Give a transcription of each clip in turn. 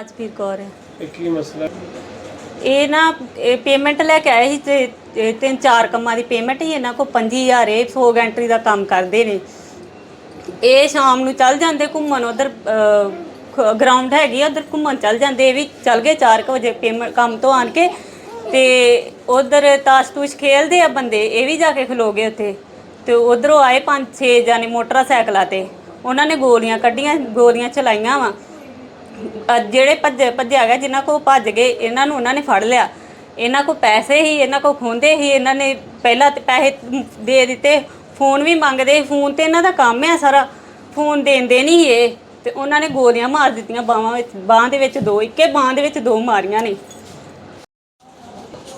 ਰਾਜਪੀਰ ਕੌਰ ਹੈ। ਇਹ ਕੀ ਮਸਲਾ? ਇਹ ਨਾ ਇਹ ਪੇਮੈਂਟ ਲੈ ਕੇ ਆਏ ਸੀ ਤੇ ਇਹ ਤਿੰਨ ਚਾਰ ਕੰਮਾਂ ਦੀ ਪੇਮੈਂਟ ਹੀ ਇਹਨਾਂ ਕੋ 5000 ਇਹ ਫੋਗ ਐਂਟਰੀ ਦਾ ਕੰਮ ਕਰਦੇ ਨੇ। ਇਹ ਸ਼ਾਮ ਨੂੰ ਚੱਲ ਜਾਂਦੇ ਘੁੰਮਣ ਉਧਰ ਗਰਾਊਂਡ ਹੈਗੀ ਉਧਰ ਘੁੰਮਣ ਚੱਲ ਜਾਂਦੇ। ਇਹ ਵੀ ਚੱਲ ਗਏ 4 ਵਜੇ ਪੇਮੈਂਟ ਕੰਮ ਤੋਂ ਆਣ ਕੇ। ਤੇ ਉਧਰ ਤਾਸ਼ ਤੂਸ਼ ਖੇਲਦੇ ਆ ਬੰਦੇ ਇਹ ਵੀ ਜਾ ਕੇ ਖਲੋ ਗਏ ਉੱਥੇ। ਤੇ ਉਧਰੋਂ ਆਏ ਪੰਜ ਛੇ ਜਾਨੇ ਮੋਟਰਸਾਈਕਲਾਂ ਤੇ। ਉਹਨਾਂ ਨੇ ਗੋਲੀਆਂ ਕੱਢੀਆਂ ਗੋਲੀਆਂ ਚਲਾਈਆਂ ਵਾ। ਅਹ ਜਿਹੜੇ ਭੱਜ, ਭੱਜਿਆ ਗਿਆ, ਜਿਨ੍ਹਾਂ ਕੋ ਭੱਜ ਗਏ, ਇਹਨਾਂ ਨੂੰ ਉਹਨਾਂ ਨੇ ਫੜ ਲਿਆ। ਇਹਨਾਂ ਕੋ ਪੈਸੇ ਹੀ, ਇਹਨਾਂ ਕੋ ਖੋਂਦੇ ਹੀ, ਇਹਨਾਂ ਨੇ ਪਹਿਲਾਂ ਤੇ ਪੈਸੇ ਦੇ ਦਿੱਤੇ, ਫੋਨ ਵੀ ਮੰਗਦੇ ਫੋਨ ਤੇ ਇਹਨਾਂ ਦਾ ਕੰਮ ਹੈ ਸਾਰਾ। ਫੋਨ ਦੇਂਦੇ ਨਹੀਂ ਇਹ। ਤੇ ਉਹਨਾਂ ਨੇ ਗੋਲੀਆਂ ਮਾਰ ਦਿੱਤੀਆਂ ਬਾਹਾਂ ਵਿੱਚ, ਬਾਹਾਂ ਦੇ ਵਿੱਚ ਦੋ, ਇੱਕੇ ਬਾਹਾਂ ਦੇ ਵਿੱਚ ਦੋ ਮਾਰੀਆਂ ਨੇ।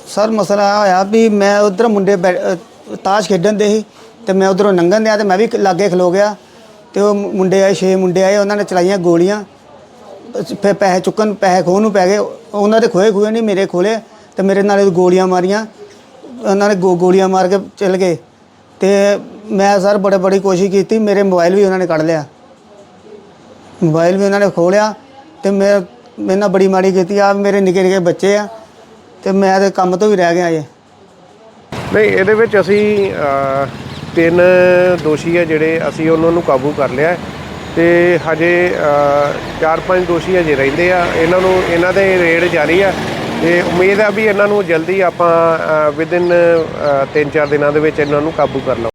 ਸਰ, ਮਸਲਾ ਇਹ ਹੋਇਆ ਵੀ ਮੈਂ ਉਧਰ ਮੁੰਡੇ ਬੈ- ਅਹ ਤਾਸ਼ ਖੇਡਣ ਦੇ ਸੀ ਤੇ ਮੈਂ ਉਧਰੋਂ ਲੰਘਣ ਦਿਆ ਤੇ ਮੈਂ ਵੀ ਲਾਗੇ ਖਲੋ ਗਿਆ। ਤੇ ਉਹ ਮੁੰਡੇ ਆਏ, ਛੇ ਮੁੰਡੇ ਆਏ, ਉਹਨਾਂ ਨੇ ਚਲਾਈਆਂ ਗੋਲੀਆਂ। ਫਿਰ ਪੈਸੇ ਚੁੱਕਣ ਪੈਸੇ ਖੋਹ ਨੂੰ ਪੈ ਗਏ। ਉਹਨਾਂ ਦੇ ਖੋਏ ਖੋਏ ਨਹੀਂ ਮੇਰੇ ਖੋਲੇ ਤੇ ਮੇਰੇ ਨਾਲ ਗੋਲੀਆਂ ਮਾਰੀਆਂ। ਉਹਨਾਂ ਨੇ ਗੋ- ਗੋਲੀਆਂ ਮਾਰ ਕੇ ਚਲ ਗਏ। ਤੇ ਮੈਂ ਸਰ ਬੜੇ ਬੜੀ ਕੋਸ਼ਿਸ਼ ਕੀਤੀ। ਮੇਰੇ ਮੋਬਾਈਲ ਵੀ ਉਹਨਾਂ ਨੇ ਕੱਢ ਲਿਆ। ਮੋਬਾਈਲ ਵੀ ਉਹਨਾਂ ਨੇ ਖੋਹ ਲਿਆ ਤੇ ਮੈਂ ਮੇਰੇ ਨਾਲ ਬੜੀ ਮਾੜੀ ਕੀਤੀ। ਆ ਮੇਰੇ ਨਿੱਕੇ ਨਿੱਕੇ ਬੱਚੇ ਆ ਤੇ ਮੈਂ ਤੇ ਕੰਮ ਤੋਂ ਵੀ ਰਹਿ ਗਿਆ ਜੇ ਨਹੀਂ ਇਹਦੇ ਵਿੱਚ ਅਸੀਂ ਅਹ, ਤਿੰਨ ਦੋਸ਼ੀ ਆ ਜਿਹੜੇ ਅਸੀਂ ਉਹਨਾਂ ਨੂੰ ਕਾਬੂ ਕਰ ਲਿਆ। ਹੈ ਤੇ ਹਜੇ ਚਾਰ ਪੰਜ ਦੋਸ਼ੀ ਹਜੇ ਰਹਿੰਦੇ ਆ। ਇਹਨਾਂ ਨੂੰ, ਇਹਨਾਂ ਦੇ ਰੇਡ ਜਾਰੀ ਆ। ਤੇ ਉਮੀਦ ਆ ਵੀ ਇਹਨਾਂ ਨੂੰ ਜਲਦੀ ਆਪਾਂ ਵਿਦਿਨ 3-4 ਦਿਨਾਂ ਦੇ ਵਿੱਚ ਇਹਨਾਂ ਨੂੰ ਕਾਬੂ ਕਰ ਲਵਾਂਗੇ।